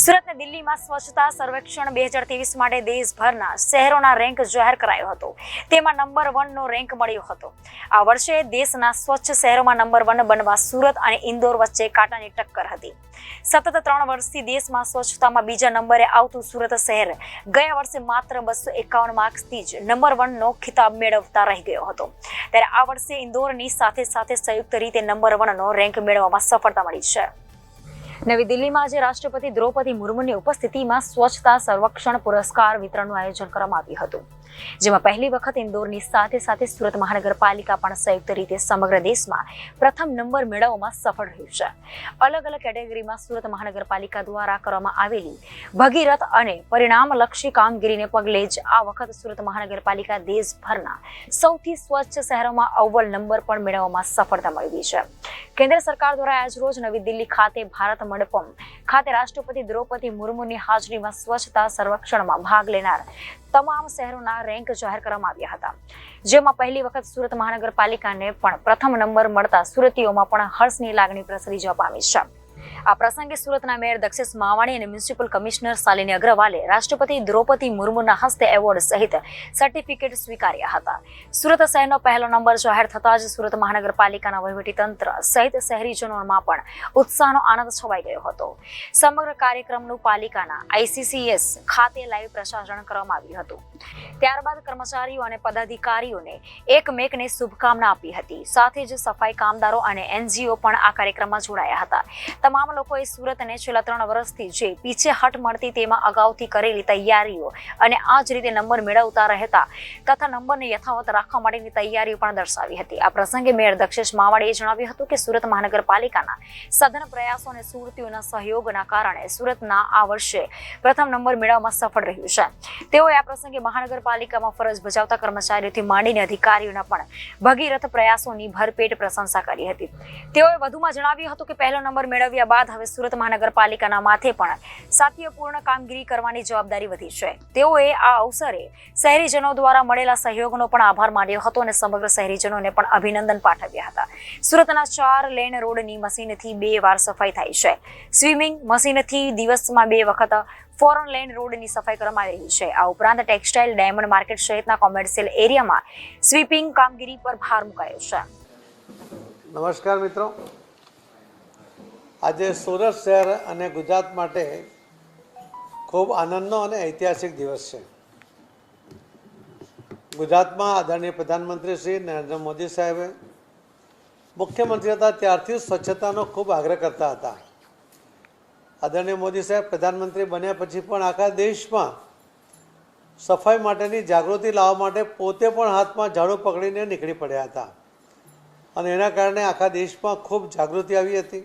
સુરત ને દિલ્હીમાં સ્વચ્છતા સર્વેક્ષણ બે હજાર ત્રેવીસ માટે દેશભરના શહેરોના રેન્ક જાહેર કરાયો હતો. તેમાં નંબર વનનો રેન્ક મળ્યો હતો. આ વર્ષે દેશના સ્વચ્છ શહેરોમાં નંબર વન બનવા સુરત અને ઇન્દોર વચ્ચે કાંટાની ટક્કર હતી. સતત ત્રણ વર્ષથી દેશમાં સ્વચ્છતામાં બીજા નંબરે આવતું સુરત શહેર ગયા વર્ષે માત્ર બસો એકાવન માર્ક્સથી જ નંબર વનનો ખિતાબ મેળવતા રહી ગયો હતો. ત્યારે આ વર્ષે ઇન્દોરની સાથે સાથે સંયુક્ત રીતે નંબર વનનો રેન્ક મેળવવામાં સફળતા મળી છે. નવી દિલ્હીમાં આજે રાષ્ટ્રપતિ દ્રૌપદી મુર્મુની ઉપસ્થિતિમાં સ્વચ્છતા સર્વેક્ષણ પુરસ્કાર વિતરણનું આયોજન કરવામાં આવ્યું હતું. જેમાં પહેલી વખત ઇન્દોરની સાથે સાથે સુરત મહાનગરપાલિકા પણ સંયુક્ત રીતે સમગ્ર દેશમાં પ્રથમ નંબર મેળવવામાં સફળ રહ્યું છે. અલગ અલગ કેટેગરીમાં સુરત મહાનગરપાલિકા દ્વારા કરવામાં આવેલી ભગીરથ અને પરિણામલક્ષી કામગીરીને પગલે જ આ વખત સુરત મહાનગરપાલિકા દેશભરના સૌથી સ્વચ્છ શહેરોમાં અવ્વલ નંબર પણ મેળવવામાં સફળતા મેળવી છે. કેન્દ્ર સરકાર દ્વારા આજરોજ નવી દિલ્હી ખાતે ભારત મંડપમ ખાતે રાષ્ટ્રપતિ દ્રૌપદી મુર્મુની હાજરીમાં સ્વચ્છતા સર્વેક્ષણમાં ભાગ લેનાર તમામ શહેરોના રેન્ક જાહેર કરવામાં આવ્યા હતા. જેમાં પહેલી વખત સુરત મહાનગરપાલિકાને પણ પ્રથમ નંબર મળતા સુરતીઓમાં પણ હર્ષની લાગણી પ્રસરી જવા પામી છે. આ પ્રસંગે સુરતના મેયર દક્ષેશ માવાણી અને મ્યુનિસિપલ કમિશનર શાલિની અગ્રવાલે રાષ્ટ્રપતિ દ્રૌપદી મુર્મુના હસ્તે એવોર્ડ સહિત સર્ટિફિકેટ સ્વીકાર્યા હતા. સુરત શહેરનો પહેલો નંબર જાહેર થતાં જ સુરત મહાનગરપાલિકાના વહીવટીતંત્ર સહિત શહેરીજનોમાં પણ ઉત્સાહનો આનંદ છવાઈ ગયો હતો. સમગ્ર કાર્યક્રમનું પાલિકાના આઈસીસીએસ ખાતે લાઈવ પ્રસારણ કરવામાં આવ્યું હતું. ત્યારબાદ કર્મચારીઓ અને પદાધિકારીઓને એકમેકને શુભકામના આપી હતી. સાથે જ સફાઈ કામદારો અને એનજીઓ પણ આ કાર્યક્રમમાં જોડાયા હતા. તમામ લોકોએ સુરતને છેલ્લા ત્રણ વર્ષથી જે પીછેહટ મળતી તેમાં અગાઉથી કરેલી તૈયારીઓ અને આ જ રીતે નંબર મેળવતા રહેતા તથા નંબરને યથાવત રાખવા માટેની તૈયારીઓ પણ દર્શાવી હતી. આ પ્રસંગે મેયર દક્ષેશ માવાડીએ જણાવ્યું હતું કે સુરત મહાનગરપાલિકાના સઘન પ્રયાસો અને સુરતીઓના સહયોગના કારણે સુરતના આ વર્ષે પ્રથમ નંબર મેળવવામાં સફળ રહ્યું છે. તેઓએ આ પ્રસંગે મહાનગરપાલિકામાં ફરજ બજાવતા કર્મચારીઓથી માંડીને અધિકારીઓના પણ ભગીરથ પ્રયાસોની ભરપેટ પ્રશંસા કરી હતી. તેઓએ વધુમાં જણાવ્યું હતું કે પહેલો નંબર મેળવ્યા બાદ હવે સુરત મહાનગરપાલિકાના માથે પણ સાતત્યપૂર્ણ કામગીરી કરવાની જવાબદારી વધી છે. તેઓએ આ અવસરે શહેરીજનો દ્વારા મળેલા સહયોગનો પણ આભાર માન્યો હતો અને સમગ્ર શહેરીજનોને પણ અભિનંદન પાઠવ્યા હતા. સુરતના ચાર લેન રોડની મશીનથી બે વાર સફાઈ થાય છે. સ્વિમિંગ મશીનથી દિવસમાં બે વખત ફોરન લેન રોડની સફાઈ કરવામાં આવી રહી છે. આ ઉપરાંત ટેક્સટાઇલ ડાયમંડ માર્કેટ સહિતના કોમર્શિયલ એરિયામાં સ્વીપિંગ કામગીરી પર ભાર મુકાયો છે. નમસ્કાર મિત્રો. આજે સુરત શહેર અને ગુજરાત માટે ખૂબ આનંદનો અને ઐતિહાસિક દિવસ છે. ગુજરાતમાં આદરણીય પ્રધાનમંત્રી શ્રી નરેન્દ્ર મોદી સાહેબે મુખ્યમંત્રી હતા ત્યારથી સ્વચ્છતાનો ખૂબ આગ્રહ કરતા હતા. આદરણીય મોદી સાહેબ પ્રધાનમંત્રી બન્યા પછી પણ આખા દેશમાં સફાઈ માટેની જાગૃતિ લાવવા માટે પોતે પણ હાથમાં ઝાડુ પકડીને નીકળી પડ્યા હતા. અને એના કારણે આખા દેશમાં ખૂબ જાગૃતિ આવી હતી.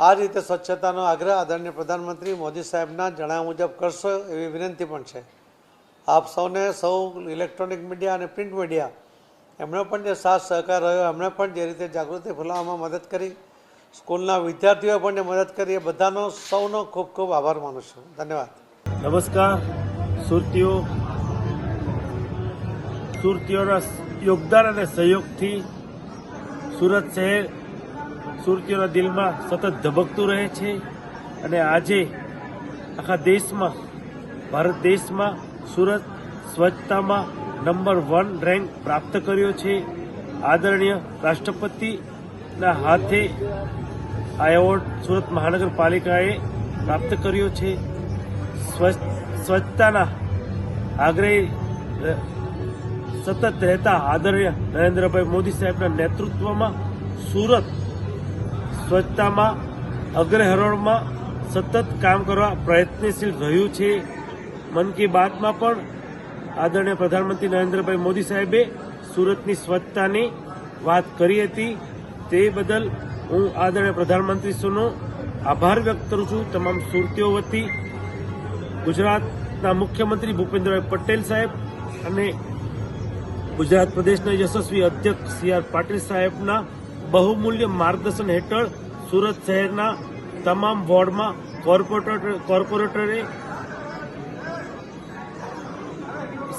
આ રીતે સ્વચ્છતાનો આગ્રહ આદરણીય પ્રધાનમંત્રી મોદી સાહેબના જણાવ્યા મુજબ કરશો એવી વિનંતી પણ છે. આપ સૌને સૌ ઇલેક્ટ્રોનિક મીડિયા અને પ્રિન્ટ મીડિયા એમણે પણ જે સાથ સહકાર રહ્યો, એમણે પણ જે રીતે જાગૃતિ ફેલાવવામાં મદદ કરી, સ્કૂલના વિદ્યાર્થીઓએ પણ મદદ કરી, એ બધાનો સૌનો ખૂબ ખૂબ આભાર માનું છું. ધન્યવાદ. નમસ્કાર. સુરતીઓ, સુરતીઓના યોગદાન અને સહયોગથી સુરત શહેર સુરતીઓના દિલમાં સતત ધબકતું રહે છે અને આજે આખા દેશમાં, ભારત દેશમાં સુરત સ્વચ્છતામાં નંબર વન રેન્ક પ્રાપ્ત કર્યો છે. આદરણીય રાષ્ટ્રપતિના હાથે આ એવોર્ડ સુરત મહાનગરપાલિકાએ પ્રાપ્ત કર્યો છે. સ્વચ્છ, સ્વચ્છતાના આગ્રહી સતત રહેતા આદરણીય નરેન્દ્રભાઈ મોદી સાહેબના નેતૃત્વમાં સુરત સ્વચ્છતામાં અગ્રહરોળમાં સતત કામ કરવા પ્રયત્નશીલ રહ્યું છે. મન કી બાતમાં પણ આદરણીય પ્રધાનમંત્રી નરેન્દ્રભાઈ મોદી સાહેબે સુરતની સ્વચ્છતાની વાત કરી હતી. તે બદલ હું આદરણીય પ્રધાનમંત્રીશ્રીનો આભાર વ્યક્ત કરું છું. તમામ સુરતીઓ વતી ગુજરાતના મુખ્યમંત્રી ભૂપેન્દ્રભાઈ પટેલ સાહેબ અને ગુજરાત પ્રદેશના યશસ્વી અધ્યક્ષ સી આર પાટીલ સાહેબના બહુમૂલ્ય માર્ગદર્શન હેઠળ સુરત શહેરના તમામ વોર્ડમાં કોર્પોરેટર, કોર્પોરેટરે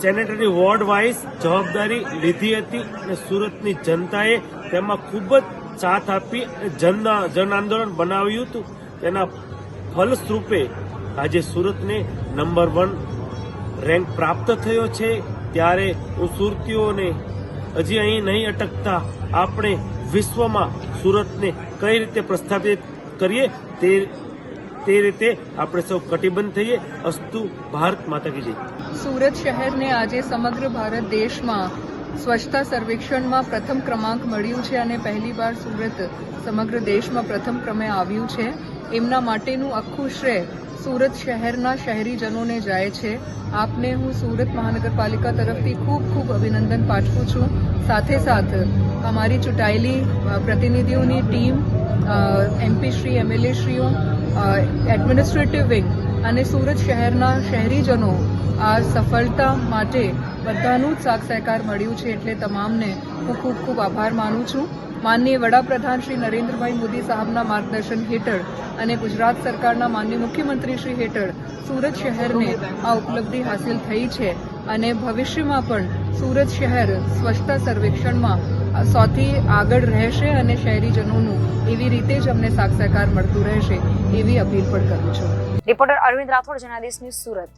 સેનેટરી વોર્ડ વાઇઝ જવાબદારી લીધી હતી અને સુરતની જનતાએ તેમાં ખૂબ જ સાથ આપી જન જન આંદોલન બનાવ્યું હતું. તેના ફલસ્વરૂપે આજે સુરતને નંબર વન રેન્ક પ્રાપ્ત થયો છે. ત્યારે હું સુરતીઓને હજી અહીં નહીં અટકતા. આપણે વિશ્વમાં સુરતને કઈ રીતે પ્રસ્થાપિત કરીએ તે તે રીતે આપણે સૌ કટિબદ્ધ થઈએ. અસ્તુ ભારત માતા કી જય. સુરત શહેરને આજે સમગ્ર ભારત દેશમાં સ્વચ્છતા સર્વેક્ષણમાં પ્રથમ ક્રમાંક મળ્યું છે અને પહેલીવાર સુરત સમગ્ર દેશમાં પ્રથમ ક્રમે આવ્યું છે. એમના માટેનું આખું શ્રેય સુરત શહેરના શહેરીજનોને જાય છે. આપને હું સુરત મહાનગરપાલિકા તરફથી ખૂબ ખૂબ અભિનંદન પાઠવું છું. સાથે સાથ, અમારી ચૂંટાયેલી પ્રતિનિધિઓની ટીમ એમપી શ્રી એમએલએ શ્રીઓ એડમિનિસ્ટ્રેટિવ વિંગ અને સુરત શહેરના શહેરીજનો આ સફળતા માટે બધાનું જ સાથ સહકાર મળ્યું છે એટલે તમામને હું ખૂબ ખૂબ આભાર માનું છું. માનનીય વડાપ્રધાન શ્રી નરેન્દ્રભાઈ મોદી સાહેબના માર્ગદર્શન હેઠળ અને ગુજરાત સરકારના માનનીય મુખ્યમંત્રી શ્રી હેઠળ સુરત શહેરને આ ઉપલબ્ધિ હાંસિલ થઈ છે અને ભવિષ્યમાં પણ સુરત શહેર સ્વચ્છતા સર્વેક્ષણમાં સૌથી આગળ રહેશે અને શહેરીજનોનું એવી રીતે જ અમને સાક્ષાકાર મળતું રહેશે એવી અપીલ પણ કરું છું. Reporter Arvind Rathod Janadesh news Surat.